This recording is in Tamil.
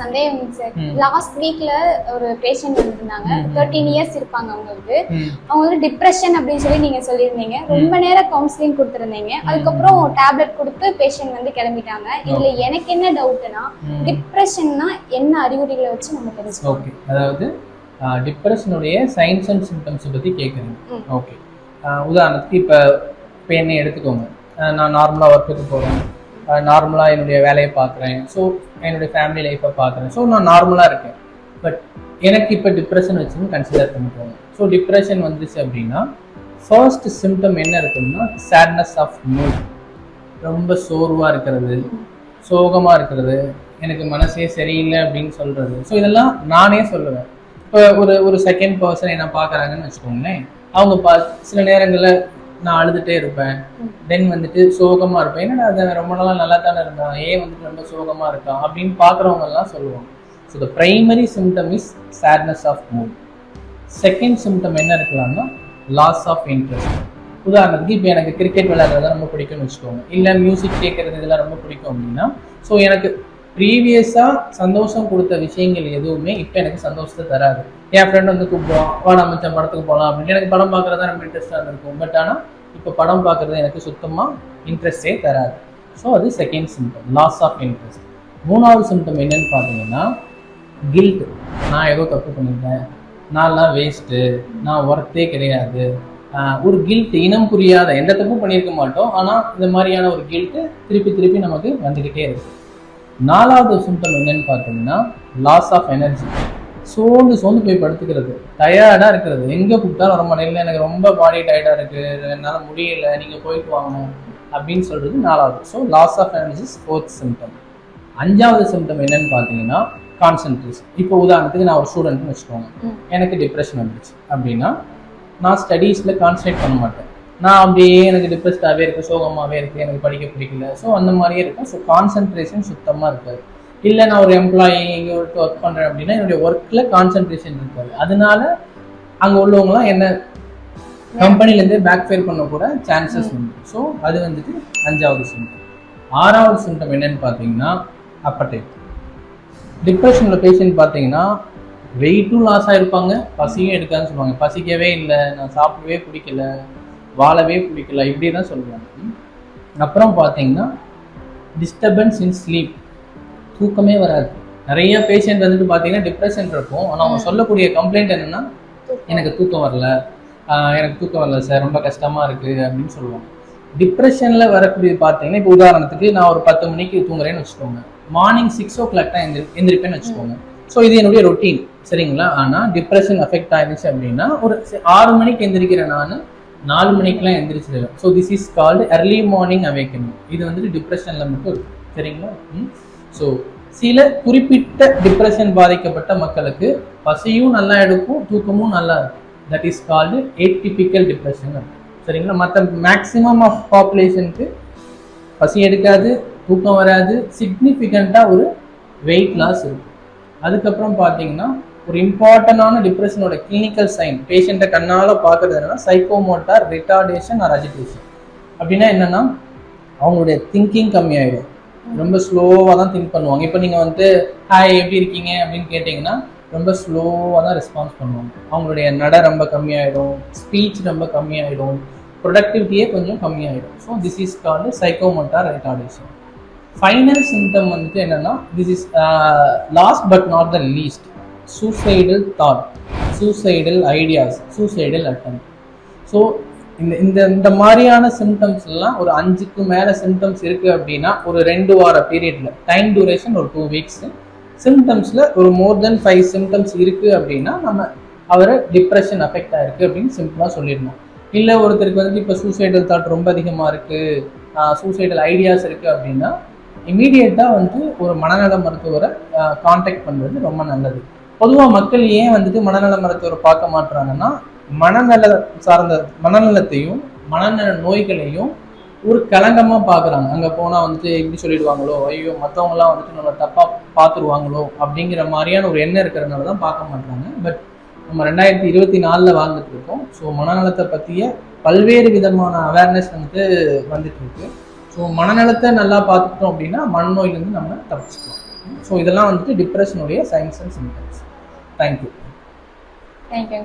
சந்தேகம் சார். லாஸ்ட் வீக்ல ஒரு பேஷண்ட் வந்திருந்தாங்க. தேர்ட்டீன் இயர்ஸ் இருப்பாங்க அவங்களுக்கு. ம். அவங்க வந்து டிப்ரெஷன் அப்படின்னு சொல்லி நீங்க சொல்லியிருந்தீங்க. ரொம்ப நேரம் கவுன்சிலிங் கொடுத்துருந்தீங்க. அதுக்கப்புறம் டேப்லெட் கொடுத்து பேஷண்ட் வந்து கிளம்பிட்டாங்க. இதுல எனக்கு என்ன டவுட்னா. டிப்ரெஷன்னா என்ன அறிகுறிகளை வச்சு நம்ம தெரிஞ்சுக்கணும்? ஓகே அதாவது டிப்ரெஷனுடைய சைன்ஸ் அண்ட் சிம்டம்ஸ் பற்றி கேட்குறீங்க. ஓகே உதாரணத்துக்கு இப்போ என்னை எடுத்துக்கோங்க. நான் நார்மலாக ஒர்க்குக்கு போகிறேன் நார்மலாக என்னுடைய வேலையை பார்க்குறேன். ஸோ என்னுடைய ஃபேமிலி லைஃப்பை பார்க்குறேன். ஸோ நான் நார்மலாக இருக்கேன். பட் எனக்கு இப்போ டிப்ரெஷன் வச்சுன்னு கன்சிடர் பண்ணிக்கோங்க. ஸோ டிப்ரெஷன் வந்துச்சு அப்படின்னா ஃபர்ஸ்ட் சிம்டம் என்ன இருக்குன்னா சேட்னஸ் ஆஃப் மூட் ரொம்ப சோர்வாக இருக்கிறது சோகமாக இருக்கிறது எனக்கு மனசே சரியில்லை அப்படின்னு சொல்கிறது ஸோ இதெல்லாம் நானே சொல்லுவேன். இப்போ ஒரு ஒரு செகண்ட் பர்சன் என்ன பார்க்குறாங்கன்னு வச்சுக்கோங்களேன். அவங்க பா சில நேரங்களில் நான் அழுதுகிட்டே இருப்பேன். தென் வந்துட்டு சோகமாக இருப்பேன். என்னடா அது ரொம்ப நாளாக நல்லா தானே இருந்தான். ஏன் வந்துட்டு ரொம்ப சோகமாக இருக்கான் அப்படின்னு பார்க்குறவங்க எல்லாம் சொல்லுவாங்க. So the primary symptom is sadness of mood second symptom என்ன இருக்கலாம்னா லாஸ் ஆஃப் இன்ட்ரெஸ்ட் உதாரணத்துக்கு இப்போ எனக்கு கிரிக்கெட் விளையாடுறது ரொம்ப பிடிக்கும்னு வச்சுக்கோங்க. இல்லை மியூசிக் கேட்கறது இதெல்லாம் ரொம்ப பிடிக்கும் அப்படின்னா ஸோ எனக்கு ப்ரீவியஸாக சந்தோஷம் கொடுத்த விஷயங்கள் எதுவுமே இப்போ எனக்கு சந்தோஷத்தை தராது. என் ஃப்ரெண்ட் வந்து கூப்பிடுவான் வா மச்சான் படத்துக்கு போகலாம் அப்படின்னு எனக்கு படம் பார்க்குறது தான் ரொம்ப இன்ட்ரெஸ்டாக இருக்கும் பட் ஆனால் இப்போ படம் பார்க்குறது எனக்கு சுத்தமாக இன்ட்ரெஸ்டே தராது. ஸோ அது second symptom loss of interest மூணாவது சிம்டம் என்னன்னு பார்த்தீங்கன்னா கில்ட் நான் ஏதோ தப்பு பண்ணிட்டேன். நான்லாம் வேஸ்ட்டு நான் ஒர்த்தே கிடையாது. ஒரு கில்ட் இனம் புரியாத எந்த தப்பும் பண்ணியிருக்க மாட்டோம். ஆனால் இந்த மாதிரியான ஒரு கில்ட்டு திருப்பி திருப்பி நமக்கு வந்துக்கிட்டே இருக்கு. நாலாவது சிம்டம் என்னன்னு பார்த்தீங்கன்னா லாஸ் ஆஃப் எனர்ஜி சோர்ந்து சோர்ந்து போய் படுத்துக்கிறது. டயர்டாக இருக்கிறது. எங்கே கூப்பிட்டாலும் வர மாட்டேங்கல எனக்கு ரொம்ப பாடி டயர்டாக இருக்குது என்னால் முடியல. நீங்கள் போயிட்டு வாங்க அப்படின்னு சொல்கிறது நாலாவது. So loss of energy fourth symptom அஞ்சாவது சிம்டம் என்னன்னு பார்த்தீங்கன்னா கான்சன்ட்ரேஷன் இப்போ உதாரணத்துக்கு நான் ஒரு ஸ்டூடெண்ட்னு வச்சுக்கோங்க. எனக்கு டிப்ரெஷன் வந்துச்சு அப்படின்னா நான் ஸ்டடீஸில் கான்சன்ட்ரேட் பண்ண மாட்டேன். நான் அப்படியே எனக்கு டிப்ரெஸ்டாகவே இருக்குது சோகமாகவே இருக்குது எனக்கு படிக்க பிடிக்கல. ஸோ அந்த மாதிரியே இருக்கும். ஸோ கான்சன்ட்ரேஷன் சுத்தமாக இருக்காது. இல்லை நான் ஒரு எம்ப்ளாயி இங்கே ஒர்க் பண்ணுறேன் அப்படின்னா என்னுடைய ஒர்க்கில் கான்சன்ட்ரேஷன் இருக்காது. அதனால அங்கே உள்ளவங்களாம் என்ன கம்பெனிலேருந்தே பேக் ஃபேர் பண்ண கூட சான்சஸ் உண்டு. ஸோ அது வந்துட்டு அஞ்சாவது சிம்டம் ஆறாவது சிம்டம் என்னன்னு பார்த்தீங்கன்னா அப்படைட் டிப்ரெஷனில் பேஷண்ட் பார்த்தீங்கன்னா வெயிட்டும் லாஸ் ஆகிருப்பாங்க பசியும் எடுக்காதுன்னு சொல்லுவாங்க. பசிக்கவே இல்லை நான் சாப்பிடவே பிடிக்கல வாழவே பிடிக்கல இப்படி தான் சொல்லுவாங்க. அப்புறம் பார்த்தீங்கன்னா டிஸ்டர்பன்ஸ் இன் ஸ்லீப் தூக்கமே வராது. நிறைய பேஷண்ட் வந்துட்டு பார்த்தீங்கன்னா டிப்ரெஷன் இருக்கும். ஆனால் அவங்க சொல்லக்கூடிய கம்ப்ளைண்ட் என்னன்னா எனக்கு தூக்கம் வரல. எனக்கு தூக்கம் வரல சார். ரொம்ப கஷ்டமா இருக்கு. அப்படின்னு சொல்லுவாங்க. டிப்ரெஷன்ல வரக்கூடியது பார்த்தீங்கன்னா இப்போ உதாரணத்துக்கு நான் ஒரு பத்து மணிக்கு தூங்குறேன்னு வச்சுக்கோங்க. மார்னிங் சிக்ஸ் ஓ கிளாக் தான் எந்திரி எந்திரிப்பேன்னு வச்சுக்கோங்க. ஸோ இது என்னுடைய ரொட்டீன் சரிங்களா? ஆனால் டிப்ரெஷன் அஃபெக்ட் ஆயிருச்சு அப்படின்னா ஒரு ஆறு மணிக்கு எந்திரிக்கிறேன் நான் நாலு மணிக்கெல்லாம் எந்திரிச்சிடுவேன் so this is called early morning awakening. இது வந்துட்டு டிப்ரெஷனில் மட்டும் இருக்கு. சரிங்களா? ஸோ சில குறிப்பிட்ட டிப்ரெஷன் பாதிக்கப்பட்ட மக்களுக்கு பசியும் நல்லா எடுக்கும் தூக்கமும் நல்லா இருக்கும். That is called atypical depression சரிங்களா? மற்ற மேக்ஸிமம் ஆஃப் பாப்புலேஷனுக்கு பசி எடுக்காது தூக்கம் வராது சிக்னிஃபிகண்ட்டாக ஒரு வெயிட் லாஸ் இருக்கும். அதுக்கப்புறம் பார்த்தீங்கன்னா ஒரு இம்பார்ட்டண்டான டிப்ரெஷனோட கிளினிக்கல் சைன் பேஷண்ட்டை கண்ணால் பார்க்கறது என்னன்னா சைக்கோமோட்டார் ரிட்டார்டேஷன் ஆர் அஜிடேஷன் அப்படின்னா என்னென்னா அவங்களுடைய திங்கிங் கம்மியாயிடும். ரொம்ப ஸ்லோவாக தான் திங்க் பண்ணுவாங்க. இப்போ நீங்கள் வந்துட்டு ஹாய் எப்படி இருக்கீங்க? அப்படின்னு கேட்டிங்கன்னா ரொம்ப ஸ்லோவாக தான் ரெஸ்பான்ஸ் பண்ணுவாங்க. அவங்களுடைய நட ரொம்ப கம்மியாயிடும் ஸ்பீச் ரொம்ப கம்மியாயிடும் ப்ரொடக்டிவிட்டியே கொஞ்சம் கம்மியாயிடும். So this is called psychomotor retardation final symptom வந்துட்டு என்னன்னா this is last but not the least suicidal thought suicidal ideas suicidal attempt so இந்த இந்த இந்த மாதிரியான சிம்டம்ஸ் எல்லாம் ஒரு அஞ்சுக்கு மேலே சிம்டம்ஸ் இருக்குது அப்படின்னா ஒரு ரெண்டு வார பீரியடில் டைம் டூரேஷன் ஒரு டூ வீக்ஸ் சிம்டம்ஸில் ஒரு மோர் தென் ஃபைவ் சிம்டம்ஸ் இருக்குது அப்படின்னா நம்ம அவரை டிப்ரெஷன் அஃபெக்ட் ஆயிருக்கு அப்படின்னு சிம்பிளாக சொல்லிடணும். இல்லை ஒருத்தருக்கு வந்துட்டு இப்போ சூசைடல் தாட் ரொம்ப அதிகமாக இருக்குது சூசைடல் ஐடியாஸ் இருக்குது அப்படின்னா இமீடியட்டாக வந்து ஒரு மனநல மருத்துவரை காண்டாக்ட் பண்ணுறது ரொம்ப நல்லது. பொதுவாக மக்கள் ஏன் வந்துட்டு மனநல மருத்துவரை பார்க்க மாட்றாங்கன்னா மனநல சார்ந்த மனநலத்தையும் மனநல நோய்களையும் ஒரு களங்கமாக பார்க்குறாங்க அங்கே போனால் வந்துட்டு இப்படி சொல்லிடுவாங்களோ ஐயோ மற்றவங்களாம் வந்துட்டு நம்ம தப்பாக பார்த்துருவாங்களோ அப்படிங்கிற மாதிரியான ஒரு எண்ணம் இருக்கிறதுனால தான் பார்க்க மாட்றாங்க. பட் நம்ம ரெண்டாயிரத்தி இருபத்தி நாலில் வாழ்ந்துட்டு இருக்கோம். ஸோ மனநலத்தை பற்றிய பல்வேறு விதமான அவேர்னஸ் வந்துட்டு வந்துட்டு இருக்கு. ஸோ மனநலத்தை நல்லா பார்த்துக்கிட்டோம் அப்படின்னா மனநோயிலேருந்து நம்ம தப்பிச்சுக்கலாம். ஸோ இதெல்லாம் வந்துட்டு டிப்ரெஷனுடைய science and symptoms thank you thank you